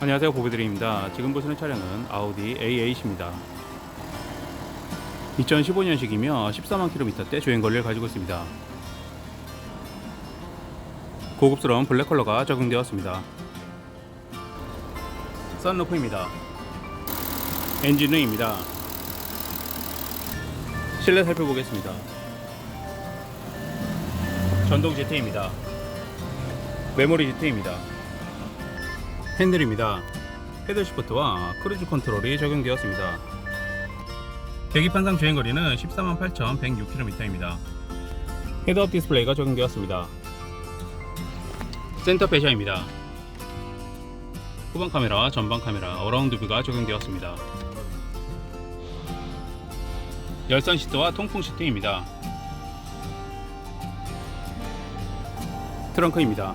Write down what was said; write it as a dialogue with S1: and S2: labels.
S1: 안녕하세요 보배드림입니다. 지금 보시는 차량은 아우디 A8입니다. 2015년식이며 14만 킬로미터대 주행 거리를 가지고 있습니다. 고급스러운 블랙 컬러가 적용되었습니다. 썬루프입니다. 엔진음입니다. 실내 살펴보겠습니다. 전동 제트입니다. 메모리 제트입니다. 핸들입니다. 패들 시프트와 크루즈 컨트롤이 적용되었습니다. 계기판상 주행거리는 14만 8,106km입니다. 헤드업 디스플레이가 적용되었습니다. 센터 패셔입니다. 후방 카메라, 전방 카메라, 어라운드 뷰가 적용되었습니다. 열선 시트와 통풍 시트입니다. 트렁크입니다.